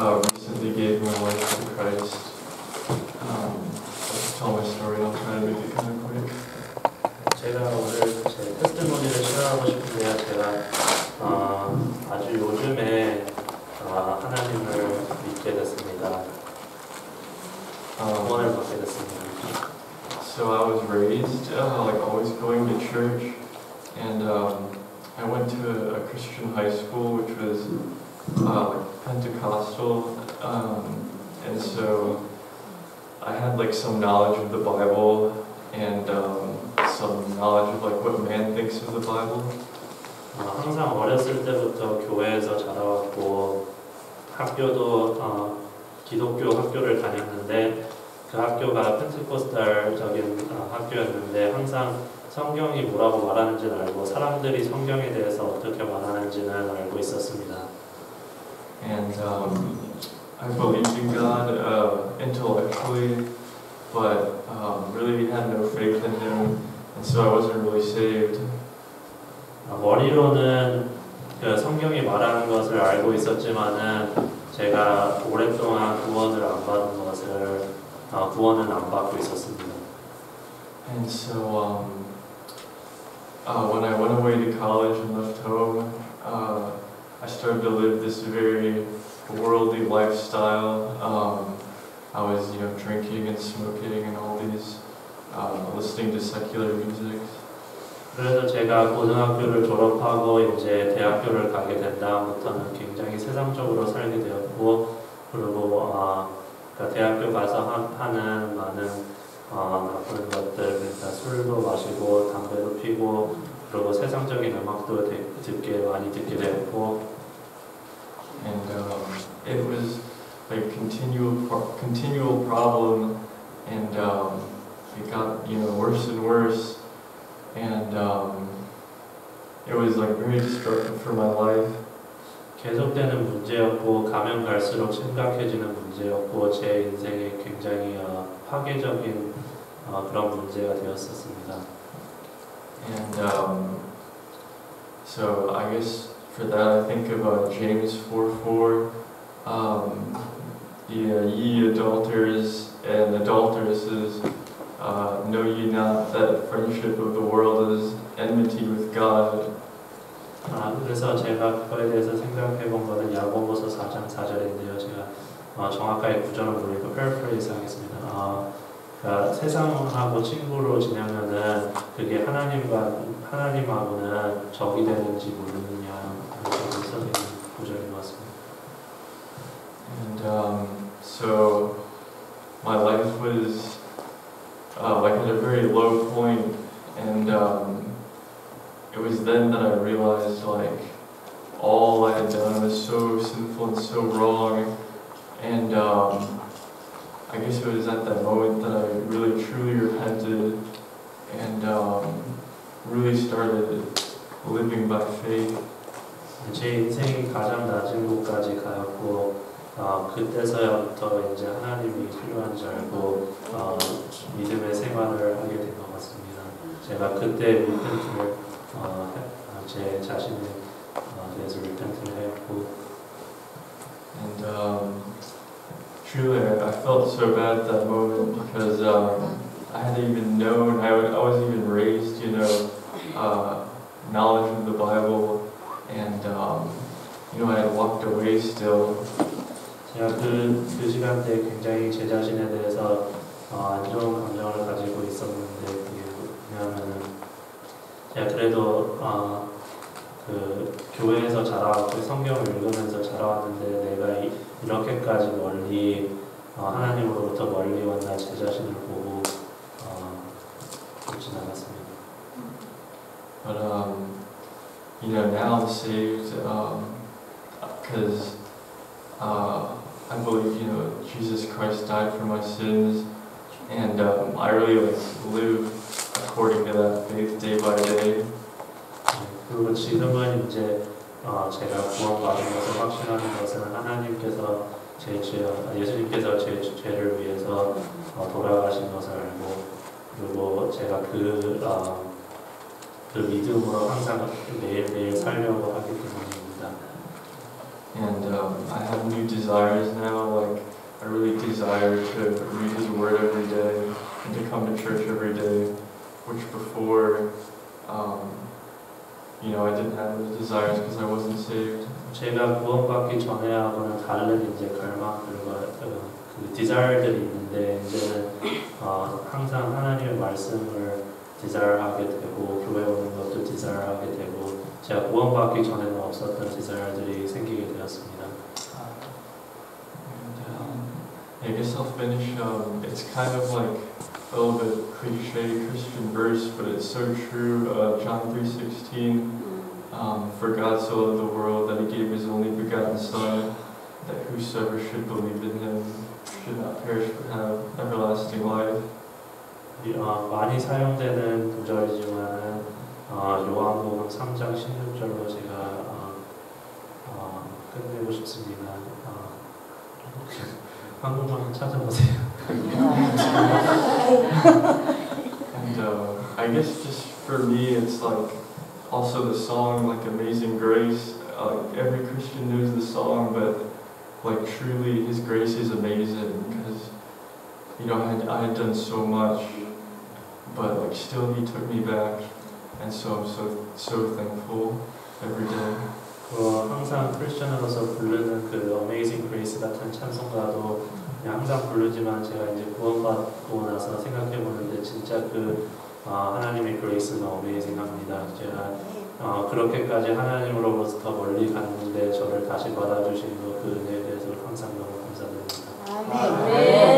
uh, recently gave my life to Christ. Um, I'll just tell my story. I'll try to make it kind of quick. 제가 오늘 제 테스트모니를 시작하고 싶은데요. 제가 어, 아주 요즘에 어, 하나님을 믿게 됐습니다. Um, 구원을 받게 됐습니다. so I was raised uh, like always going to church, and um, I went to a, a Christian high school which was uh, like Pentecostal, um, and so I had like some knowledge of the Bible and um, some knowledge of like what man thinks of the Bible. 어, 항상 어렸을 때부터 교회에서 자라왔고 학교도 어, 기독교 학교를 다녔는데 그 학교가 펜트코스탈적인 어, 학교였는데 항상 성경이 뭐라고 말하는지는 알고 사람들이 성경에 대해서 어떻게 말하는지는 알고 있었습니다. And um, I believed in God uh, intellectually, but um, really had no faith in Him, and so I wasn't really saved. 어, 머리로는 그 성경이 말하는 것을 알고 있었지만은 제가 오랫동안 구원을 안 받은 것을 어, 구원은 안 받고 있었습니다. And so um, uh, when I went away to college and left home, uh, I started to live this very worldly lifestyle. Um, I was, you know, drinking and smoking and all these, uh, listening to secular music. 그래서 제가 고등학교를 졸업하고 이제 대학교를 가게 된 다음부터는 굉장히 세상적으로 살게 되었고 그리고 어, 그러니까 대학교 가서 하, 하는 많은 어, 나쁜 것들 그러니까 술도 마시고 담배도 피고 그리고 세상적인 음악도 되, 듣게 많이 듣게 되었고 and um, it was like continual pro- continual problem, and um, it got you know worse and worse, and um, it was like very destructive for my life. 계속되는 문제였고 가면 갈수록 심각해지는 문제였고 제 인생에 굉장히 어, 파괴적인 어, 그런 문제가 되었었습니다. And um, so I guess for that I think of uh, James 4:4. Um, yeah, ye adulterers and adulteresses, uh, know ye not that friendship of the world is enmity with God? 아, 그래서 제가 그거에 대해서 생각해 본 거는 야고보서 4장 4절인데요. 제가 어, 정확하게 구절을 모르니까 패러프레이즈 하겠습니다. 어, 그러니까 세상하고 친구로 지내면은 그게 하나님과 하나님하고는 적이 되는지 모르느냐 so my life was uh, like at a very low point, and um, it was then that I realized like all I had done was so sinful and so wrong, and um, I guess it was at that moment that I really truly repented and um, really started living by faith. 제 인생이 가장 낮은 곳까지 가였고 어, 그때서부터 이제 하나님이 필요한 줄 알고 어, 믿음의 생활을 하게 된 것 같습니다. 제가 그때 리펜트를 어, 해- 어, 제 자신에 어, 대해서 리펜트를 했고 And um, truly, I I felt so bad at that moment because um, I hadn't even known, I, wa- I wasn't even raised, you know, uh, knowledge of the Bible, and um, you know, I had walked away still. 제가 그, 그 시간 때 굉장히 제 자신에 대해서 어, 안 좋은 감정을 가지고 있었는데 그게 왜냐하면은 제가 그래도 어, 그 교회에서 자라왔고 성경을 읽으면서 자라왔는데 내가 이, 이렇게까지 멀리 어, 하나님으로부터 멀리 왔나 제 자신을 보고 어, 그렇진 않았습니다. But um, you know, now saved because uh, I believe, you know, Jesus Christ died for my sins, and um, I really like live according to that faith day by day. 그리고 지금은 이제 어, 제가 구원받은 것을 확신하는 것은 하나님께서 제 죄, 예수님께서 제 죄를 위해서 어, 돌아가신 것을 알고 그리고 제가 그, 어, 그 믿음으로 항상 매일매일 살려고 하기 때문입니다. and um, I have new desires now. Like I really desire to read His Word every day and to come to church every day, which before, um, you know, I didn't have those desires because I wasn't saved. 제가 구원받기 전에 하고는 다른 이제 갈망들과 그, 그 디자일들이 있는데 이제는 어, 항상 하나님의 말씀을 디자일하게 되고 교회 오는 것도 디자일하게 되고 제가 구원받기 전에는 없었던 디자일들이 생기게 되었습니다. And um, I guess I'll finish. Um, it's kind of like a little bit cliche Christian verse, but it's so true. Uh, John three sixteen. Um, For God so loved the world that He gave His only begotten Son, that whosoever should believe in Him should not perish but have everlasting life. 이, 어, 많이 사용되는 구절이지만 어, 요한복음 3장 16절로 제가 어, 어, 끝내고 싶습니다. 어, 한국말 찾아보세요. And uh, I guess just for me, it's like also the song like Amazing Grace. Uh, every Christian knows the song, but like truly, His grace is amazing because you know I had, I had done so much, but like still He took me back, and so I'm so so thankful every day. 그 항상 크리스천으로서 부르는 그 Amazing Grace 같은 찬송가도 항상 부르지만 제가 이제 구원받고 나서 생각해 보는데 진짜 그 어, 하나님의 그레이스는 어메이징합니다. 제가 어, 그렇게까지 하나님으로부터 멀리 갔는데 저를 다시 받아주신 그, 그 은혜에 대해서 항상 너무 감사드립니다. 아멘. 네.